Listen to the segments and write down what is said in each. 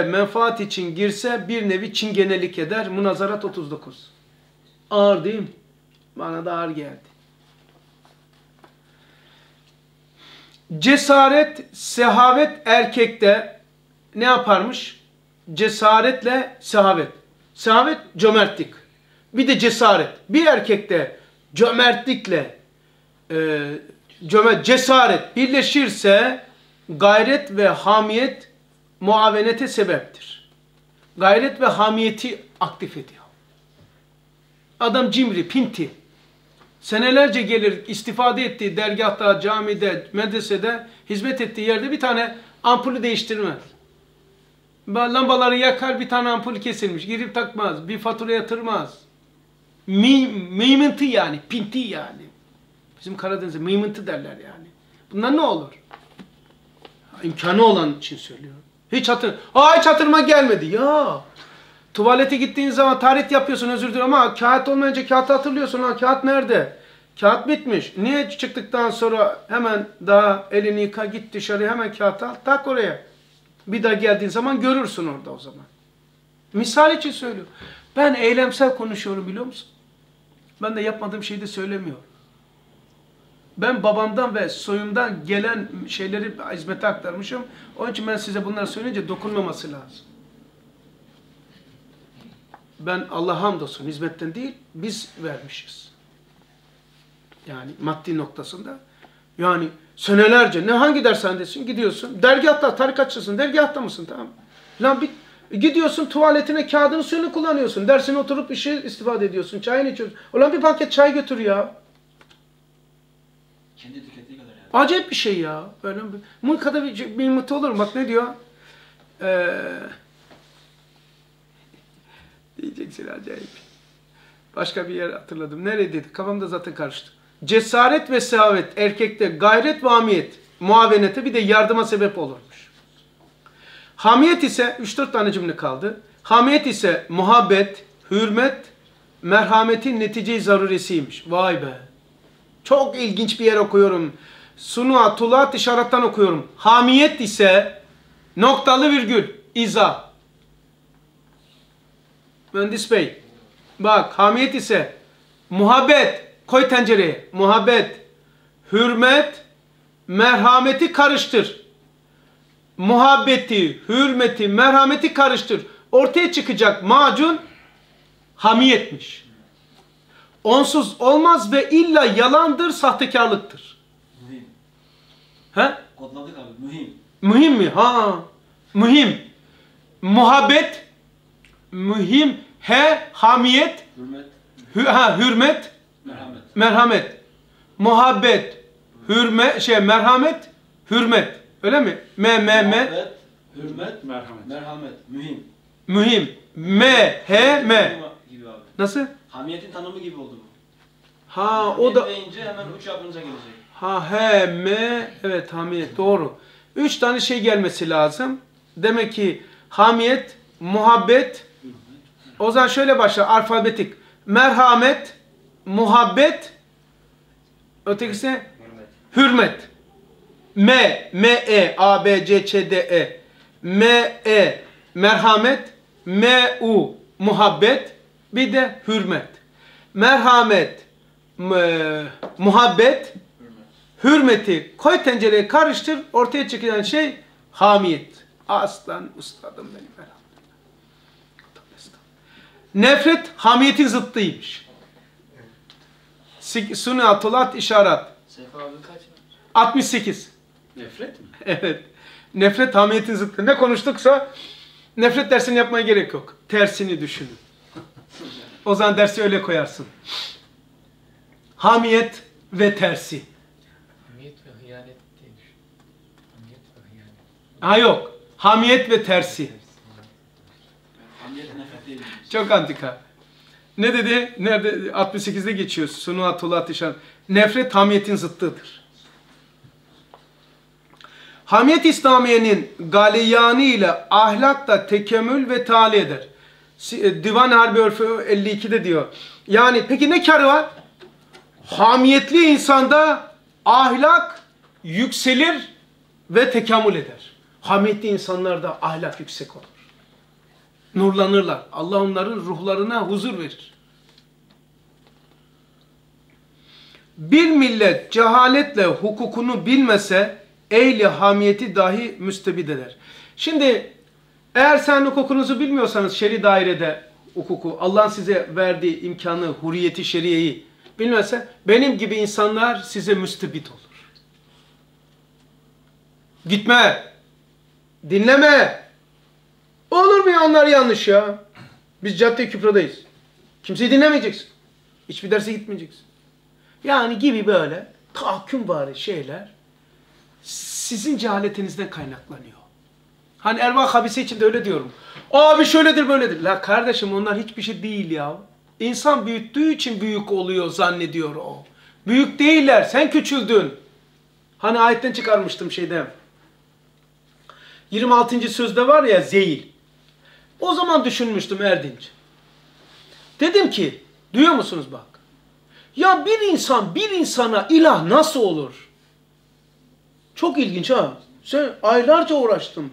menfaat için girse bir nevi çingenelik eder. Munazarat 39. Ağır değil mi? Bana da ağır geldi. Cesaret, sehavet erkekte ne yaparmış? Cesaretle sehavet. Sehavet cömertlik. Bir de cesaret. Bir erkekte cömertlikle e, cömert, cesaret birleşirse gayret ve hamiyet muavenete sebeptir. Gayret ve hamiyeti aktif ediyor. Adam cimri, pinti. Senelerce gelir istifade ettiği dergahta, camide, medresede, hizmet ettiği yerde bir tane ampulü değiştirmez. Lambaları yakar bir tane ampul kesilmiş. Girip takmaz. Bir fatura yatırmaz. Mi, mıymıntı yani. Pinti yani. Bizim Karadeniz'de mıymıntı derler yani. Bunlar ne olur? İmkanı olan için söylüyorum. Hiç hatır, Aa, hiç hatırıma gelmedi. Ya tuvalete gittiğin zaman tarih yapıyorsun özür dilerim ama kağıt olmayınca kağıt hatırlıyorsun. Ha kağıt nerede? Kağıt bitmiş. Niye çıktıktan sonra hemen daha elini yıka git dışarı hemen kağıt al tak oraya. Bir daha geldiğin zaman görürsün orada o zaman. Misal için söylüyorum. Ben eylemsel konuşuyorum biliyor musun? Ben de yapmadığım şeyi de söylemiyorum. Ben babamdan ve soyumdan gelen şeyleri hizmete aktarmışım. Onun için ben size bunları söyleyince dokunmaması lazım. Ben Allah hamdolsun hizmetten değil, biz vermişiz. Yani maddi noktasında. Yani senelerce ne hangi dershanedesin gidiyorsun. Dergahta tarikatçısın. Dergahta mısın tamam Lan bir gidiyorsun tuvaletine kağıdını suyunu kullanıyorsun. Dersine oturup işi istifade ediyorsun. Çayını içiyorsun. Ulan bir paket çay götür ya. Kendi tükettiği kadar yani. Acayip bir şey ya. Böyle bir, mınkada bir, bir mıtı olur? Bak ne diyor? Ee, diyeceksin acayip. Başka bir yer hatırladım. Neredeydi? Kafamda zaten karıştı. Cesaret ve sehavet erkekte gayret ve hamiyet muavenete bir de yardıma sebep olurmuş. Hamiyet ise 3-4 tane cümle kaldı. Hamiyet ise muhabbet, hürmet, merhametin netice-i zaruresiymiş. Vay be. Çok ilginç bir yer okuyorum. Sunua, tulat işaretten okuyorum. Hamiyet ise noktalı virgül, iza. Mühendis Bey. Bak hamiyet ise muhabbet, koy tencereye. Muhabbet, hürmet, merhameti karıştır. Muhabbeti, hürmeti, merhameti karıştır. Ortaya çıkacak macun hamiyetmiş. Onsuz olmaz ve illa yalandır, sahtekarlıktır. Mühim. He? Kodladık abi. Mühim. Mühim mi? Ha. Mühim. Muhabbet, mühim, he, hamiyet, Hürmet. hü, ha, hürmet, Merhamet. merhamet. Muhabbet, hürmet, şey, merhamet, hürmet. Öyle mi? Me, me, me, Muhabbet, Hürmet. Merhamet. Merhamet. Mühim. mühim. Me, he, me. Gibi abi. Nasıl? Hamiyetin tanımı gibi oldu bu. Ha, o da... Deyince hemen üç yapınca gelecek. Ha, he, me, evet hamiyet doğru. Üç tane şey gelmesi lazım. Demek ki hamiyet, muhabbet, o zaman şöyle başlar alfabetik. Merhamet, muhabbet, ötekisi hürmet. M, M, E, A, B, C, Ç, D, E. M, E, merhamet, M, U, muhabbet, bir de hürmet. Merhamet, muhabbet, Hürmet. hürmeti koy tencereye karıştır ortaya çıkan şey hamiyet. Aslan ustadım benim. Nefret hamiyetin zıttıymış. Sik- Sunu atulat işaret. Seyfi abi kaç? 68. Nefret mi? Evet. Nefret hamiyetin zıttı. Ne konuştuksa nefret dersini yapmaya gerek yok. Tersini düşünün. O zaman dersi öyle koyarsın. Hamiyet ve tersi. Hamiyet ve hıyanet diye düşün. Hamiyet ve hıyanet. Ha yok. Hamiyet ve tersi. Hamiyet nefret değil. Çok antika. Ne dedi? Nerede? 68'de geçiyor. Sunu atulat işaret. Nefret hamiyetin zıttıdır. Hamiyet İslamiye'nin galeyani ile ahlakta tekemmül ve tali eder. E, Divan Harbi Örfü 52'de diyor. Yani peki ne karı var? Hamiyetli insanda ahlak yükselir ve tekamül eder. Hamiyetli insanlarda ahlak yüksek olur. Nurlanırlar. Allah onların ruhlarına huzur verir. Bir millet cehaletle hukukunu bilmese ehli hamiyeti dahi müstebid eder. Şimdi eğer sen hukukunuzu bilmiyorsanız şeri dairede hukuku, Allah'ın size verdiği imkanı, hurriyeti, şeriyeyi bilmezse benim gibi insanlar size müstebit olur. Gitme. Dinleme. Olur mu ya onlar yanlış ya. Biz cadde küpradayız. Kimseyi dinlemeyeceksin. Hiçbir derse gitmeyeceksin. Yani gibi böyle tahakküm var şeyler sizin cehaletinizden kaynaklanıyor. Hani ervah habisi için de öyle diyorum. Abi şöyledir böyledir. La kardeşim onlar hiçbir şey değil ya. İnsan büyüttüğü için büyük oluyor zannediyor o. Büyük değiller. Sen küçüldün. Hani ayetten çıkarmıştım şeyden. 26. sözde var ya zeyil. O zaman düşünmüştüm Erdinç. Dedim ki, duyuyor musunuz bak? Ya bir insan bir insana ilah nasıl olur? Çok ilginç ha. Sen aylarca uğraştım.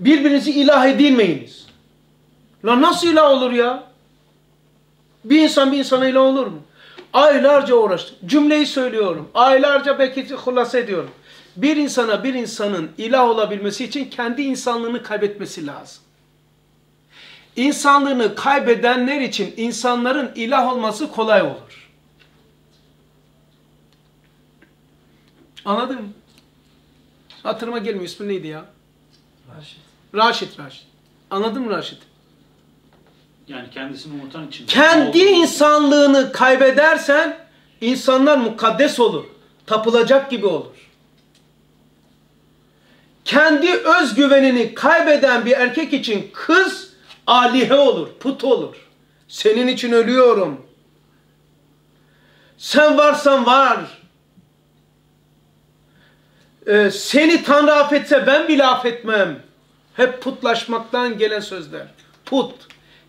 Birbirinizi ilah edinmeyiniz. La nasıl ilah olur ya? Bir insan bir insana ilah olur mu? Aylarca uğraştım. Cümleyi söylüyorum. Aylarca belki hulasa ediyorum. Bir insana bir insanın ilah olabilmesi için kendi insanlığını kaybetmesi lazım. İnsanlığını kaybedenler için insanların ilah olması kolay olur. Anladın mı? Hatırıma gelmiyor. İsmi neydi ya? Raşit. Raşit Raşit. Anladın mı Raşit? Yani kendisini unutan için. Kendi insanlığını kaybedersen insanlar mukaddes olur. Tapılacak gibi olur. Kendi özgüvenini kaybeden bir erkek için kız alihe olur, put olur. Senin için ölüyorum. Sen varsan var. Ee, seni Tanrı affetse ben bile affetmem. Hep putlaşmaktan gelen sözler. Put.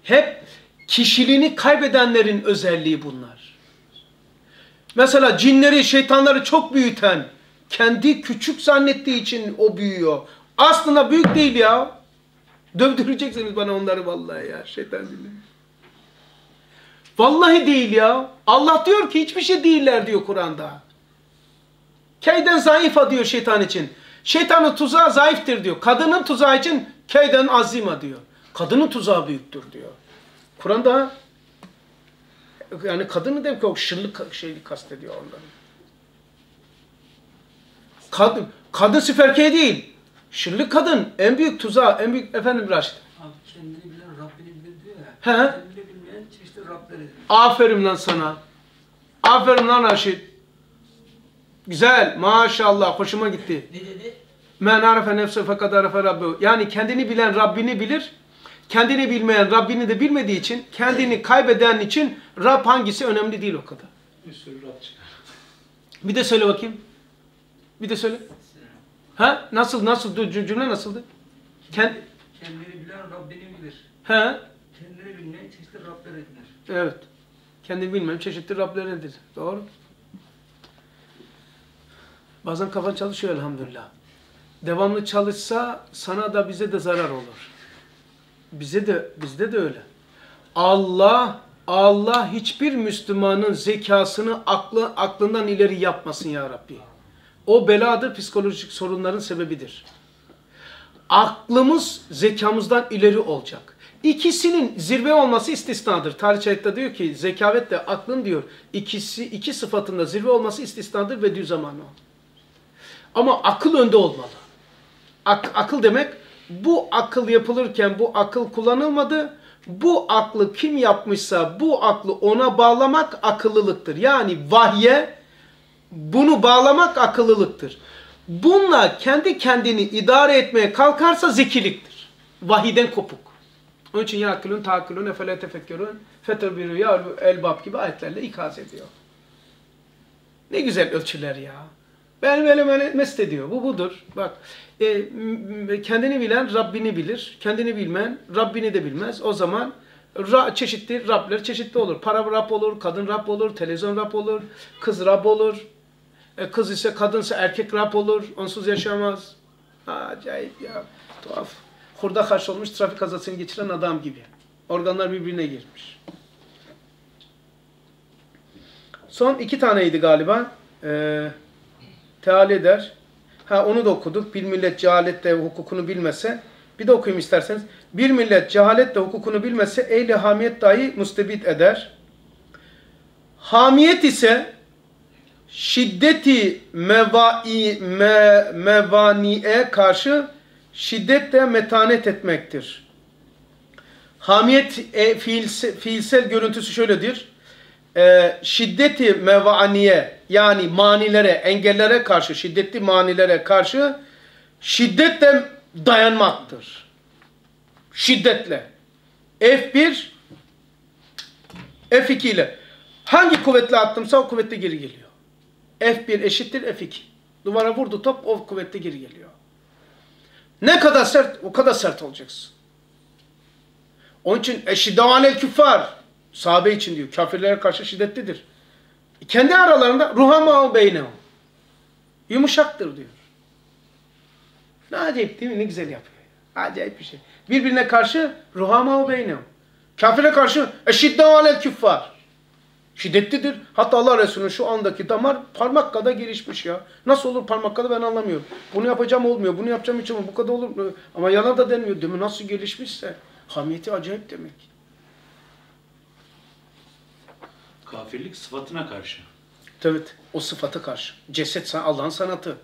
Hep kişiliğini kaybedenlerin özelliği bunlar. Mesela cinleri, şeytanları çok büyüten, kendi küçük zannettiği için o büyüyor. Aslında büyük değil ya. Dövdüreceksiniz bana onları vallahi ya. Şeytan dinle. Vallahi değil ya. Allah diyor ki hiçbir şey değiller diyor Kur'an'da. Keyden zayıfa diyor şeytan için. Şeytanın tuzağı zayıftır diyor. Kadının tuzağı için keyden azima diyor. Kadının tuzağı büyüktür diyor. Kur'an'da yani kadını demek ki o şırlık şeyi kastediyor ondan. Kadın, kadın sırf erkeğe değil. Şırlık kadın en büyük tuzağı, en büyük efendim Raşit. Abi kendini bilen Rabbini bilir diyor ya. He. Kendini bilmeyen çeşitli Rableri. Aferin lan sana. Aferin lan Raşit. Güzel. Maşallah. Hoşuma gitti. Ne dedi? Men arefe nefse fakat arefe Rabbehu. Yani kendini bilen Rabbini bilir. Kendini bilmeyen Rabbini de bilmediği için kendini kaybeden için Rab hangisi önemli değil o kadar. Bir sürü Rab çıkar. Bir de söyle bakayım. Bir de söyle. Ha? Nasıl nasıl cü- cümle nasıldı? Kend Kendini bilen Rabbini bilir. ha? Kendini bilmeyen çeşitli Rabler edinir. Evet. Kendini bilmem çeşitli Rablerindir. Doğru. Bazen kafan çalışıyor elhamdülillah. Devamlı çalışsa sana da bize de zarar olur. Bize de bizde de öyle. Allah Allah hiçbir Müslümanın zekasını aklı, aklından ileri yapmasın ya Rabbi. O beladır, psikolojik sorunların sebebidir. Aklımız zekamızdan ileri olacak. İkisinin zirve olması istisnadır. Tarih diyor ki zekavetle aklın diyor ikisi iki sıfatında zirve olması istisnadır ve düz zamanı o. Ama akıl önde olmalı. Ak- akıl demek bu akıl yapılırken bu akıl kullanılmadı. Bu aklı kim yapmışsa bu aklı ona bağlamak akıllılıktır. Yani vahye bunu bağlamak akıllılıktır. Bununla kendi kendini idare etmeye kalkarsa zekiliktir. Vahiden kopuk. Onun için ya akılın taakülün efele tefekkürün fetebiru ya elbab gibi ayetlerle ikaz ediyor. Ne güzel ölçüler ya. Ben böyle böyle mest ediyor. Bu budur. Bak e, kendini bilen Rabbini bilir. Kendini bilmeyen Rabbini de bilmez. O zaman ra, çeşitli Rabler çeşitli olur. Para Rab olur, kadın Rab olur, televizyon Rab olur, kız Rab olur. E, kız ise kadınsa erkek Rab olur. Onsuz yaşamaz. Acayip ya. Tuhaf. kurda karş olmuş trafik kazasını geçiren adam gibi. Organlar birbirine girmiş. Son iki taneydi galiba. Ee, teali eder. Ha onu da okuduk. Bir millet cehaletle hukukunu bilmese. Bir de okuyayım isterseniz. Bir millet cehaletle hukukunu bilmese ehli hamiyet dahi mustebit eder. Hamiyet ise şiddeti mevai, me, mevaniye karşı şiddetle metanet etmektir. Hamiyet e, fiilse, fiilsel görüntüsü şöyledir. E, şiddeti mevaniye yani manilere, engellere karşı, şiddetli manilere karşı şiddetle dayanmaktır. Şiddetle. F1 F2 ile hangi kuvvetle attımsa o kuvvetle geri geliyor. F1 eşittir F2. Duvara vurdu top o kuvvetle geri geliyor. Ne kadar sert o kadar sert olacaksın. Onun için eşiddavanel küffar sahabe için diyor. Kafirlere karşı şiddetlidir. Kendi aralarında ruhama beynehum. Yumuşaktır diyor. Ne acayip değil mi? Ne güzel yapıyor. Acayip bir şey. Birbirine karşı ruhama beynehum. Kafire karşı eşiddavanel küffar. Şiddetlidir. Hatta Allah Resulü'nün şu andaki damar parmak kadar gelişmiş ya. Nasıl olur parmak kadar ben anlamıyorum. Bunu yapacağım olmuyor. Bunu yapacağım hiç olmuyor. Bu kadar olur mu? Ama yalan da denmiyor. Değil mi? Nasıl gelişmişse. Hamiyeti acayip demek. Kafirlik sıfatına karşı. Evet. O sıfata karşı. Ceset Allah'ın sanatı.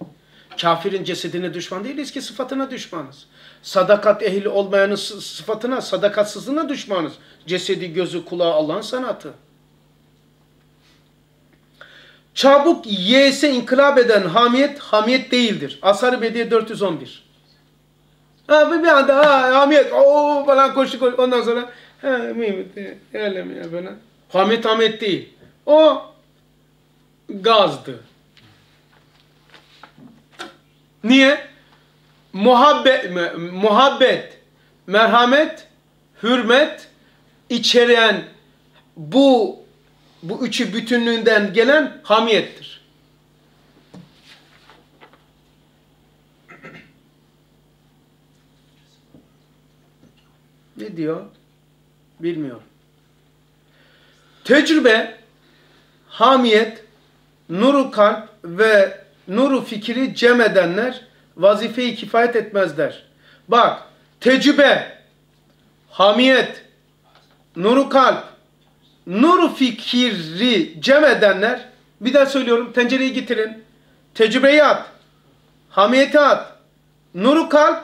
Kafirin cesedine düşman değiliz ki sıfatına düşmanız. Sadakat ehli olmayanın sıfatına, sadakatsızlığına düşmanız. Cesedi, gözü, kulağı Allah'ın sanatı. Çabuk yese inkılap eden hamiyet, hamiyet değildir. Asar-ı Bediye 411. Ha, bir anda ha, hamiyet, o falan koşu koşu. Ondan sonra ha, hamiyet, öyle mi ya falan. Hamiyet hamiyet değil. O gazdı. Niye? Muhabbet, muhabbet, merhamet, hürmet içeren bu bu üçü bütünlüğünden gelen hamiyettir. Ne diyor? Bilmiyorum. Tecrübe, hamiyet, nuru kalp ve nuru fikri cem edenler vazifeyi kifayet etmezler. Bak, tecrübe, hamiyet, nuru kalp, nuru fikri cem edenler, bir daha söylüyorum, tencereyi getirin, tecrübeyi at, hamiyeti at, nuru kalp,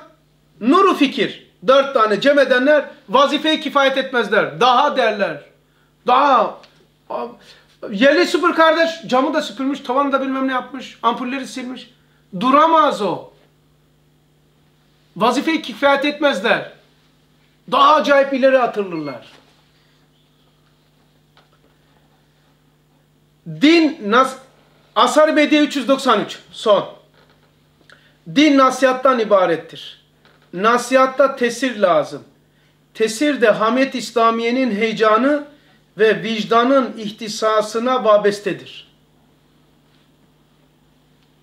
nuru fikir, dört tane cem edenler vazifeyi kifayet etmezler. Daha derler. Daha yerli süpür kardeş. Camı da süpürmüş, tavanı da bilmem ne yapmış, ampulleri silmiş. Duramaz o. Vazifeyi kifayet etmezler. Daha acayip ileri atılırlar. Din nas Asar Bediye 393 son. Din nasihattan ibarettir. Nasihatta tesir lazım. Tesir de Hamet İslamiye'nin heyecanı ve vicdanın ihtisasına vabestedir.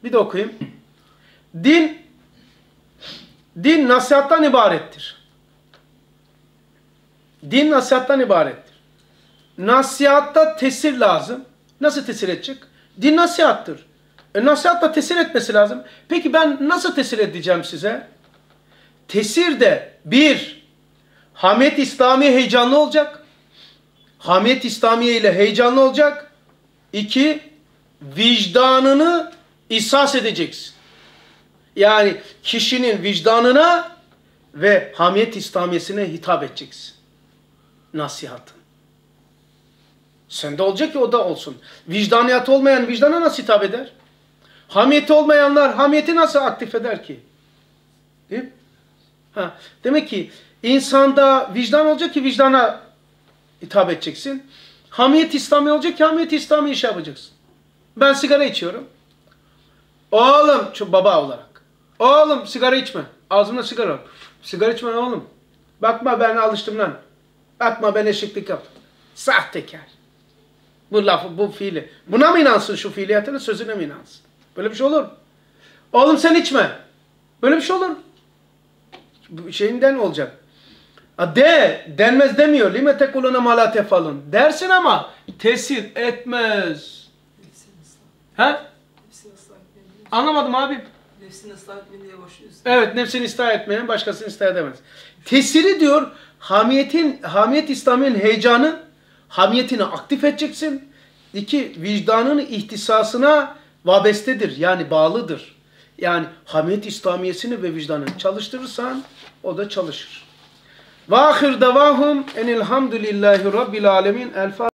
Bir de okuyayım. Din din nasihattan ibarettir. Din nasihattan ibarettir. Nasihatta tesir lazım. Nasıl tesir edecek? Din nasihattır. E, nasihatla tesir etmesi lazım. Peki ben nasıl tesir edeceğim size? Tesir de bir, Hamiyet İslami heyecanlı olacak. Hamiyet İslamiye ile heyecanlı olacak. İki, vicdanını ihsas edeceksin. Yani kişinin vicdanına ve hamiyet İslamiyesine hitap edeceksin. Nasihatın. Sende olacak ki o da olsun. Vicdaniyat olmayan vicdana nasıl hitap eder? Hamiyeti olmayanlar hamiyeti nasıl aktif eder ki? Değil mi? Ha, demek ki insanda vicdan olacak ki vicdana hitap edeceksin. Hamiyet İslami olacak ki hamiyet İslami iş yapacaksın. Ben sigara içiyorum. Oğlum, şu baba olarak. Oğlum sigara içme. Ağzımda sigara var. Sigara içme oğlum. Bakma ben alıştım lan. Bakma ben eşeklik yaptım. Sahtekar. Bu lafı, bu fiili. Buna mı inansın şu fiiliyatının sözüne mi inansın? Böyle bir şey olur. Oğlum sen içme. Böyle bir şey olur. şeyinden olacak. De denmez demiyor. Lime tekulune ma la tefalun. Dersin ama tesir etmez. Diye. Anlamadım abi. Nefsini ıslah etmeyin diye başlıyorsun. Evet nefsini ıslah etmeyen başkasını ıslah edemez. Tesiri diyor hamiyetin, hamiyet İslam'ın heyecanı, hamiyetini aktif edeceksin. İki, vicdanın ihtisasına vabestedir. Yani bağlıdır. Yani hamiyet İslamiyesini ve vicdanını çalıştırırsan o da çalışır. Ve ahir davahum enilhamdülillahi rabbil alemin. El.